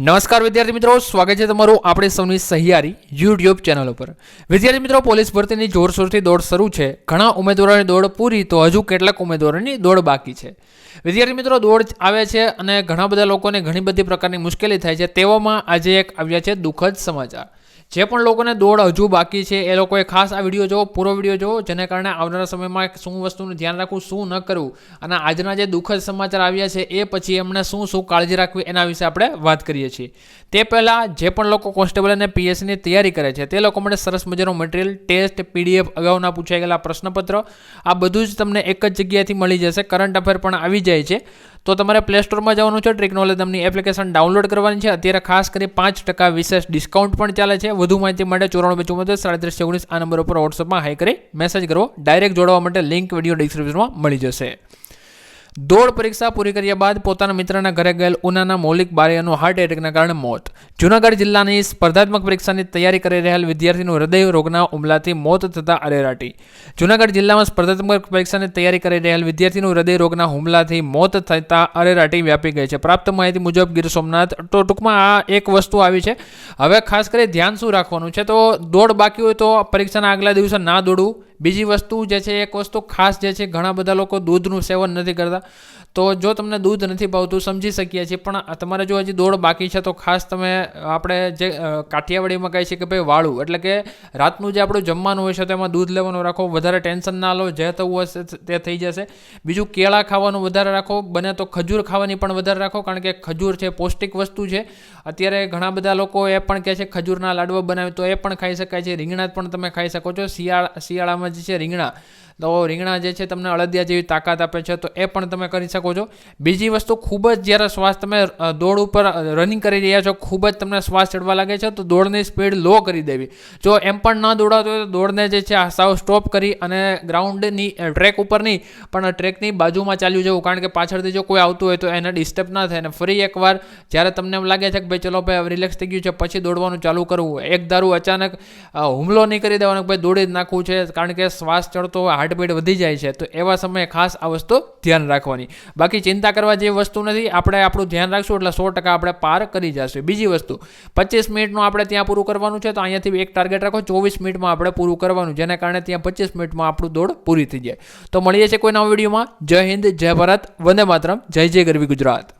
નમસ્કાર વિદ્યાર્થી મિત્રો, સ્વાગત છે તમારું આપણે સૌની સહિયારી યુટ્યુબ ચેનલ ઉપર. વિદ્યાર્થી મિત્રો, પોલીસ ભરતીની જોરશોરથી દોડ શરૂ છે. ઘણા ઉમેદવારોની દોડ પૂરી, તો હજુ કેટલાક ઉમેદવારોની દોડ બાકી છે. વિદ્યાર્થી મિત્રો, દોડ આવે છે અને ઘણા બધા લોકોને ઘણી બધી પ્રકારની મુશ્કેલી થાય છે. તેવામાં આજે એક આવ્યા છે દુઃખદ સમાચાર. જે પણ લોકોને દોડ હજુ બાકી છે, એ લોકોએ ખાસ આ વીડિયો જોવો, પૂરો વીડિયો જોવો, જેને કારણે આવનારા સમયમાં શું વસ્તુનું ધ્યાન રાખવું, શું ન કરવું અને આજના જે દુઃખદ સમાચાર આવ્યા છે, એ પછી એમણે શું શું કાળજી રાખવી, એના વિશે આપણે વાત કરીએ છીએ. તે પહેલાં જે પણ લોકો કોન્સ્ટેબલ અને પીએસસીની તૈયારી કરે છે, તે લોકો માટે સરસ મજાનો મટીરિયલ ટેસ્ટ પીડીએફ અગાઉના પૂછાઈ ગયેલા પ્રશ્નપત્ર, આ બધું જ તમને એક જ જગ્યાએથી મળી જશે. કરંટ અફેર પણ આવી જાય છે. તો તમારે પ્લે સ્ટોરમાં જવાનું છે ટ્રિક નામની એપ્લિકેશન ડાઉનલોડ કરવાની છે. અત્યારે ખાસ કરી પાંચ ટકા વિશેષ ડિસ્કાઉન્ટ પણ ચાલે છે. વધુ માહિતી માટે ચોરાણું ચુમ્મોતેર સાડત્રીસ ઓગણીસ આ નંબર ઉપર વોટ્સઅપમાં હાઈ કરી મેસેજ કરો. ડાયરેક્ટ જોડવા માટે લિંક વીડિયો ડિસ્ક્રિપ્શનમાં મળી જશે. દોડ પરીક્ષા પૂરી કર્યા બાદ પોતાના મિત્રના ઘરે ગયેલ ઉનાના મૌલિક બારિયાનું હાર્ટ એટેકના કારણે મોત. જૂનાગઢ જિલ્લાની સ્પર્ધાત્મક પરીક્ષાની તૈયારી કરી રહેલ વિદ્યાર્થીનું હૃદય રોગના હુમલાથી મોત થતા અરેરાટી. જૂનાગઢ જિલ્લામાં સ્પર્ધાત્મક પરીક્ષાની તૈયારી કરી રહેલ વિદ્યાર્થીનું હૃદય રોગના હુમલાથી મોત થતા અરેરાટી વ્યાપી ગઈ છે. પ્રાપ્ત માહિતી મુજબ ગીર સોમનાથ તો ટૂંકમાં આ એક વસ્તુ આવી છે. હવે ખાસ કરી ધ્યાન શું રાખવાનું છે? તો દોડ બાકી હોય તો પરીક્ષાના આગલા દિવસે ના દોડવું. બીજી વસ્તુ જે છે એક વસ્તુ ખાસ જે છે, ઘણા બધા લોકો દૂધનું સેવન નથી કરતા. તો જો તમને દૂધ નથી ભાવતું, સમજી શકીએ છીએ, પણ તમારે જો હજી દોડ બાકી છે, તો ખાસ તમે આપણે જે કાઠિયાવાડીમાં કહીએ છે કે ભાઈ વાળું, એટલે કે રાતનું જે આપણું જમવાનું હોય છે તેમાં દૂધ લેવાનું રાખો, વધારે ટેન્શન ના લો, જે થવું હશે તે થઈ જશે. બીજું કેળા ખાવાનું વધારે રાખો, બને તો ખજૂર ખાવાની પણ વધારે રાખો, કારણ કે ખજૂર છે પૌષ્ટિક વસ્તુ છે. અત્યારે ઘણા બધા લોકો એ પણ કહે છે ખજૂરના લાડવા બનાવે, તો એ પણ ખાઈ શકાય છે, રીંગણા પણ તમે ખાઈ શકો છો, શિયાળા, શિયાળામાં જે છે રીંગણા. તો રીંગણા જે છે તમને અળદિયા જેવી તાકાત આપે છે, તો એ પણ તમે કરી શકો છો. બીજી વસ્તુ ખૂબ જ જ્યારે શ્વાસ તમે દોડ ઉપર રનિંગ કરી રહ્યા છો, ખૂબ જ તમને શ્વાસ ચડવા લાગે છે, તો દોડની સ્પીડ લો કરી દેવી. જો એમ પણ ન દોડાતો હોય તો દોડને જે છે સાવ સ્ટોપ કરી અને ગ્રાઉન્ડની ટ્રેક ઉપર નહીં પણ ટ્રેકની બાજુમાં ચાલ્યું જવું. કારણ કે પાછળથી જો કોઈ આવતું હોય તો એને ડિસ્ટર્બ ના થાય. અને ફરી એકવાર જ્યારે તમને એમ લાગે છે કે ભાઈ ચલો ભાઈ રિલેક્સ થઈ ગયું છે, પછી દોડવાનું ચાલુ કરવું એક દારૂ અચાનક હુમલો નહીં કરી દેવાનો ભાઈ દોડી જ નાખવું છે. કારણ કે શ્વાસ ચડતો હોય હાર્ટબીટ વધી જાય છે, તો એવા સમયે ખાસ આ વસ્તુ ધ્યાન રાખવાની. બાકી ચિંતા કરવા જેવી વસ્તુ નથી, આપણે આપણું ધ્યાન રાખશું, એટલે સો ટકા આપણે પાર કરી જશું. બીજી વસ્તુ, પચીસ મિનિટનું આપણે ત્યાં પૂરું કરવાનું છે, તો અહીંયાથી એક ટાર્ગેટ રાખો, ચોવીસ મિનિટમાં આપણે પૂરું કરવાનું, જેના કારણે ત્યાં પચીસ મિનિટમાં આપણું દોડ પૂરી થઈ જાય. તો મળીએ છીએ કોઈ નવા વિડીયોમાં. જય હિન્દ, જય ભારત, વંદે માતરમ, જય જય ગરવી ગુજરાત.